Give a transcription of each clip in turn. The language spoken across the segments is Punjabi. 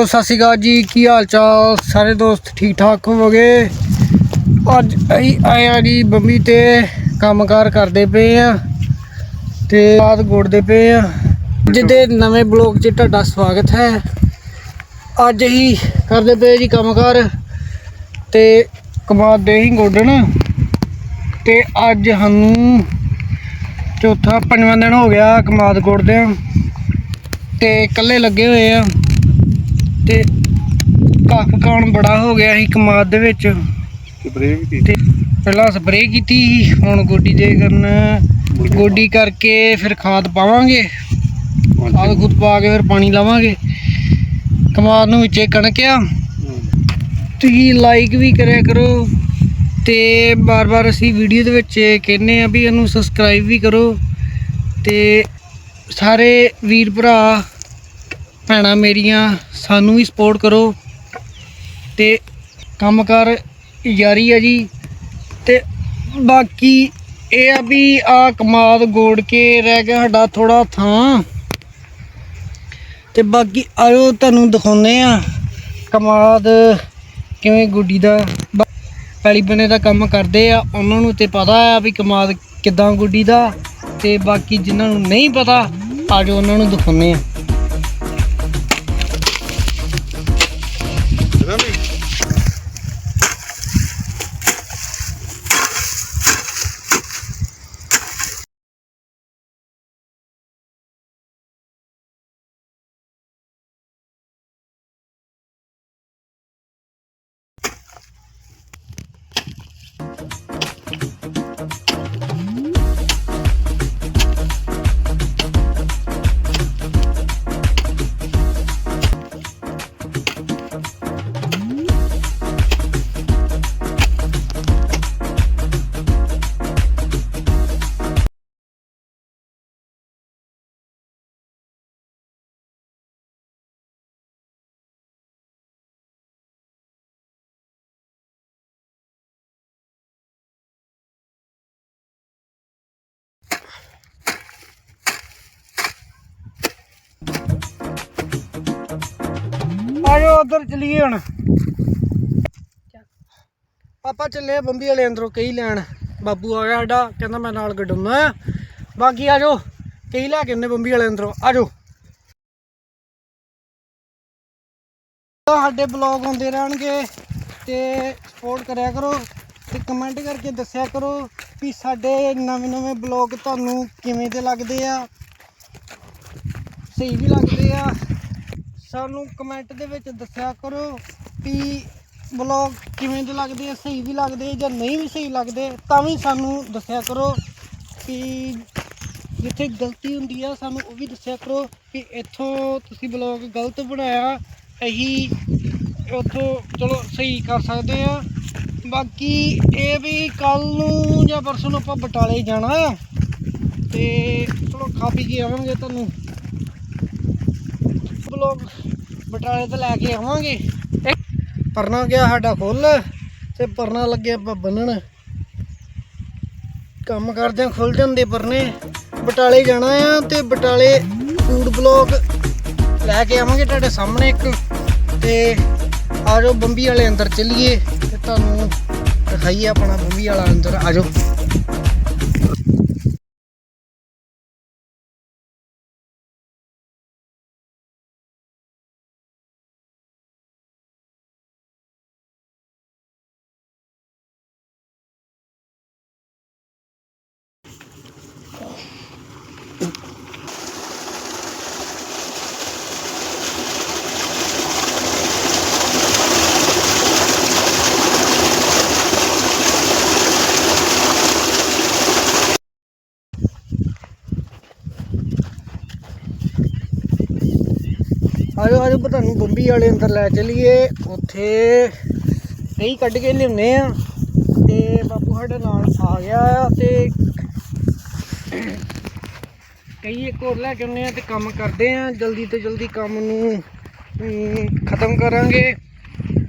ਹੈਲੋ, ਸਤਿ ਸ਼੍ਰੀ ਅਕਾਲ ਜੀ। ਕੀ ਹਾਲ ਚਾਲ? ਸਾਰੇ ਦੋਸਤ ਠੀਕ ਠਾਕ ਹੋਵੋਗੇ? ਅੱਜ ਅਸੀਂ ਆਏ ਆ ਜੀ ਬੰਬੀ ਤੇ ਕੰਮਕਾਰ ਕਰਦੇ ਪਏ ਆ ਤੇ ਬਾਅਦ ਗੋੜਦੇ ਪਏ ਆ ਅੱਜ ਦੇ ਨਵੇਂ ਬਲੌਗ 'ਚ ਤੁਹਾਡਾ ਸਵਾਗਤ ਹੈ। ਅੱਜ ਹੀ ਕਰਦੇ ਪਏ ਜੀ ਕੰਮਕਾਰ ਤੇ ਕਮਾਦ ਦੇ ਹੀ ਗੋਡਣ ਤੇ ਅੱਜ ਸਾਨੂੰ ਚੌਥਾ ਪੰਜਵਾਂ ਦਿਨ ਹੋ ਗਿਆ ਕਮਾਦ ਗੋੜਦੇ ਆ ਤੇ ਇਕੱਲੇ ਲੱਗੇ ਹੋਏ ਆ ਤੇ ਕੱਖ ਕਾਣ ਬੜਾ ਹੋ ਗਿਆ ਸੀ ਕਮਾਦ ਦੇ ਵਿੱਚ। ਸਪਰੇਅ ਪਹਿਲਾਂ ਸਪਰੇਅ ਕੀਤੀ ਹੁਣ ਗੋਡੀ ਦੇ ਕਰਨ ਗੋਡੀ ਕਰਕੇ ਫਿਰ ਖਾਦ ਪਾਵਾਂਗੇ। ਖਾਦ ਖੁਦ ਪਾ ਕੇ ਫਿਰ ਪਾਣੀ ਲਾਵਾਂਗੇ। ਕਮਾਦ ਨੂੰ ਵਿੱਚੇ ਕਣਕ ਆ ਤੁਸੀਂ ਲਾਈਕ ਵੀ ਕਰਿਆ ਕਰੋ ਤੇ ਬਾਰ-ਬਾਰ ਅਸੀਂ ਵੀਡੀਓ ਦੇ ਵਿੱਚ ਕਹਿੰਨੇ ਆ ਵੀ ਇਹਨੂੰ ਸਬਸਕ੍ਰਾਈਬ ਵੀ ਕਰੋ ਤੇ ਸਾਰੇ ਵੀਰ ਭਰਾ ਭੈਣਾਂ ਮੇਰੀਆਂ, ਸਾਨੂੰ ਵੀ ਸਪੋਰਟ ਕਰੋ ਤੇ ਕੰਮਕਾਰ ਜਾਰੀ ਆ ਜੀ। ਤੇ ਬਾਕੀ ਇਹ ਆ ਵੀ ਆ ਕਮਾਦ ਗੋੜ ਕੇ ਰਹਿ ਗਿਆ ਸਾਡਾ ਥੋੜਾ ਥਾਂ। ਤੇ ਬਾਕੀ ਆਇਓ ਤੁਹਾਨੂੰ ਦਿਖਾਉਨੇ ਆ ਕਮਾਦ ਕਿਵੇਂ ਗੁੱਡੀ ਦਾ ਪੈਲੀ ਬਣੇ ਦਾ ਕੰਮ ਕਰਦੇ ਆ, ਉਹਨਾਂ ਨੂੰ ਤੇ ਪਤਾ ਆ ਵੀ ਕਮਾਦ ਕਿਦਾਂ ਗੁੱਡੀ ਦਾ। ਤੇ ਬਾਕੀ ਜਿਨ੍ਹਾਂ ਨੂੰ ਨਹੀਂ ਪਤਾ ਆਜੋ ਉਹਨਾਂ ਨੂੰ ਦਿਖਾਉਨੇ ਆ। ਆਜੋ ਉਧਰ ਚਲੀਏ ਹੁਣ। ਪਾਪਾ ਚੱਲੇ ਬੰਬੀ ਵਾਲੇ ਅੰਦਰੋਂ ਕਈ ਲੈਣ। ਬਾਬੂ ਆ ਗਿਆ ਸਾਡਾ, ਕਹਿੰਦਾ ਮੈਂ ਨਾਲ ਗੱਡੂਨਾ ਆ ਬਾਕੀ ਆਜੋ ਕਈ ਲੈ ਕੇ ਉਹਨੇ ਬੰਬੀ ਵਾਲੇ ਅੰਦਰੋਂ। ਆਜੋ। ਸਾਡੇ ਬਲੌਗ ਹੁੰਦੇ ਰਹਿਣਗੇ ਤੇ ਸਪੋਰਟ ਕਰਿਆ ਕਰੋ ਤੇ ਕਮੈਂਟ ਕਰਕੇ ਦੱਸਿਆ ਕਰੋ ਵੀ ਸਾਡੇ ਨਵੇਂ ਨਵੇਂ ਬਲੌਗ ਤੁਹਾਨੂੰ ਕਿਵੇਂ ਦੇ ਲੱਗਦੇ ਆ। ਸਹੀ ਵੀ ਲੱਗਦੇ ਆ। ਸਾਨੂੰ ਕਮੈਂਟ ਦੇ ਵਿੱਚ ਦੱਸਿਆ ਕਰੋ ਵੀ ਬਲੌਗ ਕਿਵੇਂ ਦੇ ਲੱਗਦੇ ਆ, ਸਹੀ ਵੀ ਲੱਗਦੇ ਜਾਂ ਨਹੀਂ ਵੀ ਸਹੀ ਲੱਗਦੇ ਤਾਂ ਵੀ ਸਾਨੂੰ ਦੱਸਿਆ ਕਰੋ ਕਿ ਜਿੱਥੇ ਗਲਤੀ ਹੁੰਦੀ ਆ, ਸਾਨੂੰ ਉਹ ਵੀ ਦੱਸਿਆ ਕਰੋ ਕਿ ਇੱਥੋਂ ਤੁਸੀਂ ਬਲੌਗ ਗਲਤ ਬਣਾਇਆ ਅਸੀਂ ਉੱਥੋਂ ਚਲੋ ਸਹੀ ਕਰ ਸਕਦੇ ਆ। ਬਾਕੀ ਇਹ ਵੀ ਕੱਲ ਨੂੰ ਜਾਂ ਪਰਸੋਂ ਨੂੰ ਆਪਾਂ ਬਟਾਲੇ ਜਾਣਾ ਆ, ਤੇ ਚਲੋ ਖਾ ਪੀ ਕੇ ਆਵਾਂਗੇ ਤੁਹਾਨੂੰ। ਬਲੌਗ ਬਟਾਲੇ ਤੋਂ ਲੈ ਕੇ ਆਵਾਂਗੇ। ਪਰਨਾ ਗਿਆ ਸਾਡਾ ਖੁੱਲ ਤੇ ਪਰਨਾ ਲੱਗੇ ਆਪਾਂ ਬੰਨਣ। ਕੰਮ ਕਰਦਿਆਂ ਖੁੱਲ ਜਾਂਦੇ ਪਰਨੇ। ਬਟਾਲੇ ਜਾਣਾ ਆ ਤੇ ਬਟਾਲੇ ਫੂਡ ਬਲੌਗ ਲੈ ਕੇ ਆਵਾਂਗੇ ਤੁਹਾਡੇ ਸਾਹਮਣੇ ਇੱਕ। ਤੇ ਆਜੋ ਬੰਬੀ ਵਾਲੇ ਅੰਦਰ ਚੱਲੀਏ ਤੇ ਤੁਹਾਨੂੰ ਦਿਖਾਈਏ ਆਪਣਾ ਬੰਬੀ ਵਾਲਾ ਅੰਦਰ। ਆਜੋ ਆਜੋ ਆਜੋ ਆਪਾਂ ਤੁਹਾਨੂੰ ਬੰਬੀ ਵਾਲੇ ਅੰਦਰ ਲੈ ਚਲੀਏ। ਉੱਥੇ ਕਈ ਕੱਢ ਕੇ ਲਿਆਉਨੇ ਆ। ਤੇ ਬਾਪੂ ਸਾਡੇ ਨਾਲ ਆ ਗਿਆ ਆ ਤੇ ਕਈ ਇੱਕ ਹੋਰ ਲੈ ਕੇ ਆਉਨੇ ਆ ਤੇ ਕੰਮ ਕਰਦੇ ਆ। ਜਲਦੀ ਤੋਂ ਜਲਦੀ ਕੰਮ ਨੂੰ ਖਤਮ ਕਰਾਂਗੇ।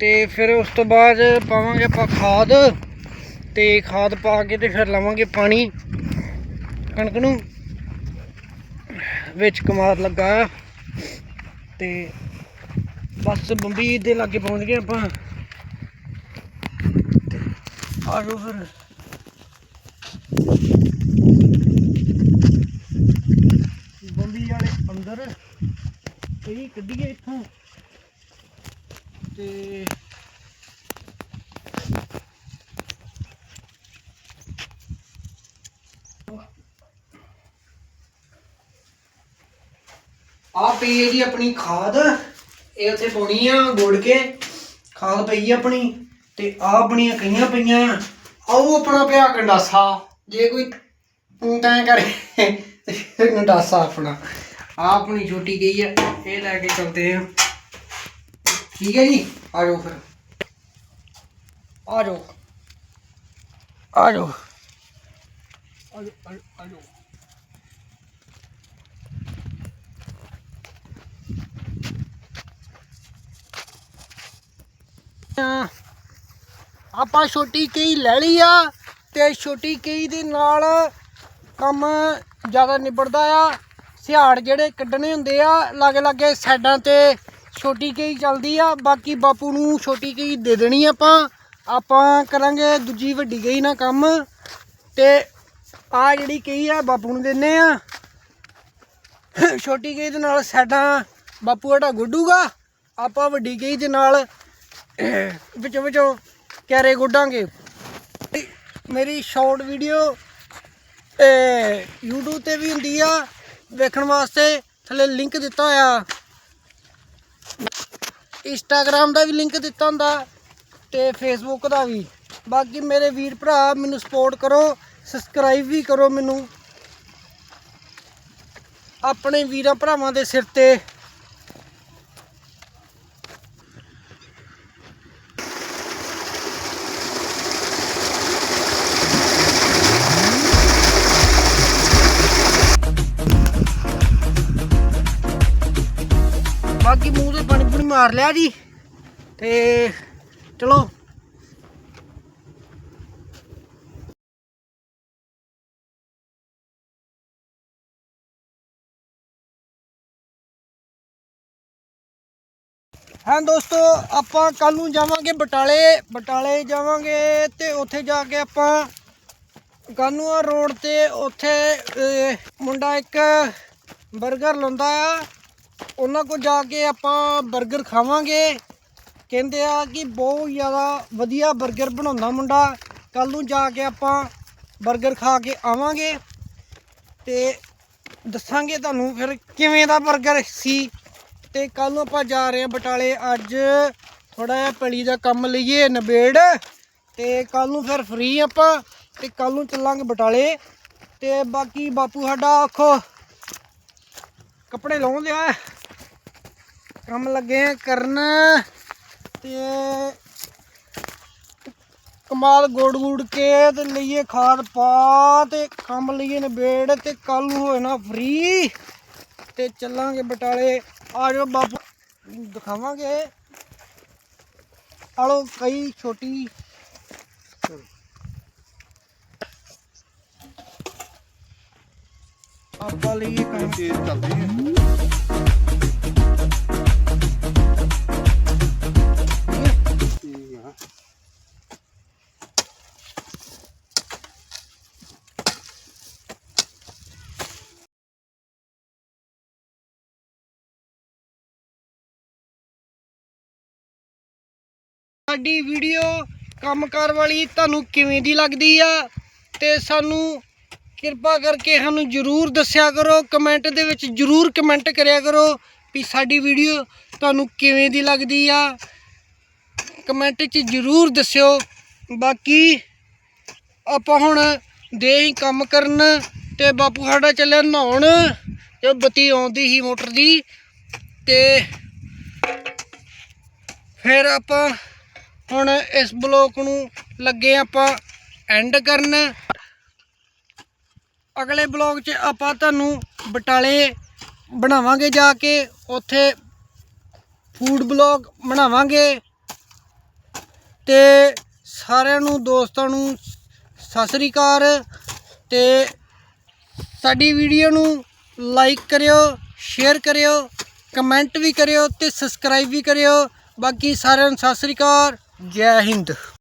ਤੇ ਫਿਰ ਉਸ ਤੋਂ ਬਾਅਦ ਪਾਵਾਂਗੇ ਆਪਾਂ ਖਾਦ। ਤੇ ਖਾਦ ਪਾ ਕੇ ਤੇ ਫਿਰ ਲਵਾਂਗੇ ਪਾਣੀ। ਕਣਕ ਨੂੰ, ਵਿੱਚ ਕਮਾਦ ਲੱਗਾ। ਆ ਤੇ ਬਸ ਬੰਬੀ ਦੇ ਲਾਗੇ ਪਹੁੰਚ ਗਏ ਆਪਾਂ। ਆ ਜਾਓ ਫਿਰ। ਬੰਬੀ ਵਾਲੇ ਅੰਦਰ। ਇਹ ਕੱਢੀਏ ਇੱਥੋਂ। ਤੇ ਆ ਪਈ ਹੈ ਜੀ ਆਪਣੀ ਖਾਦ। ਇਹ ਉੱਥੇ ਪਾਉਣੀ ਆ ਗੋੜ ਕੇ ਖਾਦ ਪਈ ਆ ਆਪਣੀ ਤੇ ਆ ਆਪਣੀਆਂ ਕਈਆਂ ਪਈਆਂ ਆਓ ਆਪਣਾ ਪਿਆ ਗੰਡਾਸਾ। ਜੇ ਕੋਈ ਤੂੰ ਤਾਂ ਕਰੇ ਤੇ ਗੰਡਾਸਾ ਆਪਣਾ। ਆ ਆਪਣੀ ਛੋਟੀ ਗਈ ਆ ਇਹ ਲੈ ਕੇ ਚਲਦੇ ਆ। ਠੀਕ ਹੈ ਜੀ? ਆ ਜਾਓ ਫਿਰ। ਆ ਜਾਓ। ਆ ਜਾਓ। ਆ ਜਾਓ ਆ ਜਾਓ, ਆ ਜਾਓ ਆ, ਆਪਾਂ ਛੋਟੀ ਕਈ ਲੈ ਲਈ ਆ ਤੇ ਛੋਟੀ ਕਈ ਦੇ ਨਾਲ ਕੰਮ ਜ਼ਿਆਦਾ ਨਿਬੜਦਾ ਆ। ਸਿਹਾੜ ਜਿਹੜੇ ਕੱਢਣੇ ਹੁੰਦੇ ਆ ਲਾਗੇ ਲਾਗੇ ਸਾਈਡਾਂ ਤੇ ਛੋਟੀ ਕਈ ਚੱਲਦੀ ਆ। ਬਾਕੀ ਬਾਪੂ ਨੂੰ ਛੋਟੀ ਕਈ ਦੇ ਦੇਣੀ ਆਪਾਂ। ਆਪਾਂ ਕਰਾਂਗੇ ਦੂਜੀ ਵੱਡੀ ਕਈ ਨਾਲ ਕੰਮ। ਤੇ ਆ ਜਿਹੜੀ ਕਈ ਆ, ਬਾਪੂ ਨੂੰ ਦਿੰਨੇ ਆ। ਛੋਟੀ ਕਈ ਦੇ ਨਾਲ ਸਾਈਡਾਂ ਬਾਪੂ ਸਾਡਾ ਗੁੱਡੂਗਾ। ਆਪਾਂ ਵੱਡੀ ਕਈ ਦੇ ਨਾਲ ਵਿੱਚੋਂ ਵਿੱਚੋਂ ਕਿਆਰੇ ਗੁੱਡਾਂਗੇ। ਮੇਰੀ ਸ਼ਾਰਟ ਵੀਡੀਓ YouTube ਤੇ ਵੀ ਹੁੰਦੀ ਆ। ਵੇਖਣ ਵਾਸਤੇ ਥੱਲੇ ਲਿੰਕ ਦਿੱਤਾ ਹੋਇਆ। ਇੰਸਟਾਗ੍ਰam ਦਾ ਵੀ ਲਿੰਕ ਦਿੱਤਾ ਹੁੰਦਾ ਤੇ ਫੇਸਬੁੱਕ ਦਾ ਵੀ। ਬਾਕੀ ਮੇਰੇ ਵੀਰ ਭਰਾ, ਮੈਨੂੰ ਸਪੋਰਟ ਕਰੋ ਸਬਸਕ੍ਰਾਈਬ ਵੀ ਕਰੋ ਮੈਨੂੰ। ਆਪਣੇ ਵੀਰਾਂ ਭਰਾਵਾਂ ਦੇ ਸਿਰ ਤੇ। ਬਾਕੀ ਮੂੰਹ ਤੇ ਪਾਣੀ ਪੂਣੀ ਮਾਰ ਲਿਆ ਜੀ। ਤੇ ਚਲੋ। ਹਾਂ ਦੋਸਤੋ, ਆਪਾਂ ਕੱਲ ਨੂੰ ਜਾਵਾਂਗੇ ਬਟਾਲੇ। ਬਟਾਲੇ ਜਾਵਾਂਗੇ ਤੇ ਉੱਥੇ ਜਾ ਕੇ ਆਪਾਂ ਕਾਨੂਆ ਰੋਡ ਤੇ ਉੱਥੇ ਮੁੰਡਾ ਇੱਕ 버ਗਰ ਲਾਉਂਦਾ ਆ। ਉਹਨਾਂ ਕੋਲ ਜਾ ਕੇ ਆਪਾਂ 버ਗਰ ਖਾਵਾਂਗੇ। ਕਹਿੰਦੇ ਆ ਕਿ ਬਹੁਤ ਜ਼ਿਆਦਾ ਵਧੀਆ 버ਗਰ ਬਣਾਉਂਦਾ ਮੁੰਡਾ। ਕੱਲ ਨੂੰ ਜਾ ਕੇ ਆਪਾਂ 버ਗਰ ਖਾ ਕੇ ਆਵਾਂਗੇ। ਤੇ ਦੱਸਾਂਗੇ ਤੁਹਾਨੂੰ ਫਿਰ ਕਿਵੇਂ ਦਾ 버ਗਰ ਸੀ। ਤੇ ਕੱਲ ਨੂੰ ਆਪਾਂ ਜਾ ਰਹੇ ਹਾਂ ਬਟਾਲੇ। ਅੱਜ ਥੋੜਾ ਜਿਹਾ ਪਲੀ ਦਾ ਕੰਮ ਲਈਏ ਨਵੇੜ ਤੇ ਕੱਲ ਨੂੰ ਫਿਰ ਫ੍ਰੀ ਆਪਾਂ ਤੇ ਕੱਲ ਨੂੰ ਚੱਲਾਂਗੇ ਬਟਾਲੇ। ਤੇ ਬਾਕੀ ਬਾਪੂ ਸਾਡਾ ਆਖੋ। ਕੱਪੜੇ ਲਾਉਣ ਲਿਆ। ਕੰਮ ਲੱਗੇ ਆ ਕਰਨ ਤੇ ਕਮਾਲ ਗੋੜ ਗੂੜ ਕੇ ਤੇ ਲਈਏ ਖਾਦ ਪਾ ਤੇ ਕੰਮ ਲਈਏ ਨਵੇੜ ਤੇ ਕੱਲ ਨੂੰ ਹੋਏ ਨਾ ਫ੍ਰੀ ਤੇ ਚੱਲਾਂਗੇ ਬਟਾਲੇ। ਆ ਜਾਓ ਬਾਪੂ, ਦਿਖਾਵਾਂਗੇ। ਆਲੋ ਕਈ ਛੋਟੀ ਆਪਾਂ ਲਈਏ ਕੰਮ। ਤੇਜ਼ ਚੱਲਦੀ ਆ ਸਾਡੀ ਵੀਡੀਓ ਕੰਮਕਾਰ ਵਾਲੀ ਤੁਹਾਨੂੰ ਕਿਵੇਂ ਦੀ ਲੱਗਦੀ ਆ? ਤੇ ਸਾਨੂੰ ਕਿਰਪਾ ਕਰਕੇ ਸਾਨੂੰ ਜਰੂਰ ਦੱਸਿਆ ਕਰੋ, ਕਮੈਂਟ ਦੇ ਵਿੱਚ ਜਰੂਰ ਕਮੈਂਟ ਕਰਿਆ ਕਰੋ ਵੀ ਸਾਡੀ ਵੀਡੀਓ ਤੁਹਾਨੂੰ ਕਿਵੇਂ ਦੀ ਲੱਗਦੀ ਆ। ਕਮੈਂਟ 'ਚ ਜਰੂਰ ਦੱਸਿਓ। ਬਾਕੀ ਆਪਾਂ ਹੁਣ ਦੇ ਹੀ ਕੰਮ ਕਰਨ ਤੇ ਬਾਪੂ ਸਾਡਾ ਚੱਲਿਆ ਨਹਾਉਣ, ਤੇ ਬੱਤੀ ਆਉਂਦੀ ਸੀ ਮੋਟਰ ਦੀ ਤੇ ਫਿਰ ਆਪਾਂ ਹੁਣ ਇਸ ਬਲੋਕ ਨੂੰ ਲੱਗੇ ਆਪਾਂ ਐਂਡ ਕਰਨ। ਅਗਲੇ ਬਲੌਗ 'ਚ ਆਪਾਂ ਤੁਹਾਨੂੰ ਬਟਾਲੇ ਬਣਾਵਾਂਗੇ ਜਾ ਕੇ, ਉੱਥੇ ਫੂਡ ਬਲੌਗ ਬਣਾਵਾਂਗੇ। ਤੇ ਸਾਰਿਆਂ ਨੂੰ, ਦੋਸਤਾਂ ਨੂੰ ਸਤਿ ਸ੍ਰੀ ਅਕਾਲ। ਤੇ ਸਾਡੀ ਵੀਡੀਓ ਨੂੰ ਲਾਈਕ ਕਰਿਓ ਸ਼ੇਅਰ ਕਰਿਓ ਕਮੈਂਟ ਵੀ ਕਰਿਓ ਤੇ ਸਬਸਕ੍ਰਾਈਬ ਵੀ ਕਰਿਓ। ਬਾਕੀ ਸਾਰਿਆਂ ਨੂੰ ਸਤਿ ਸ੍ਰੀ ਅਕਾਲ। ਜੈ ਹਿੰਦ।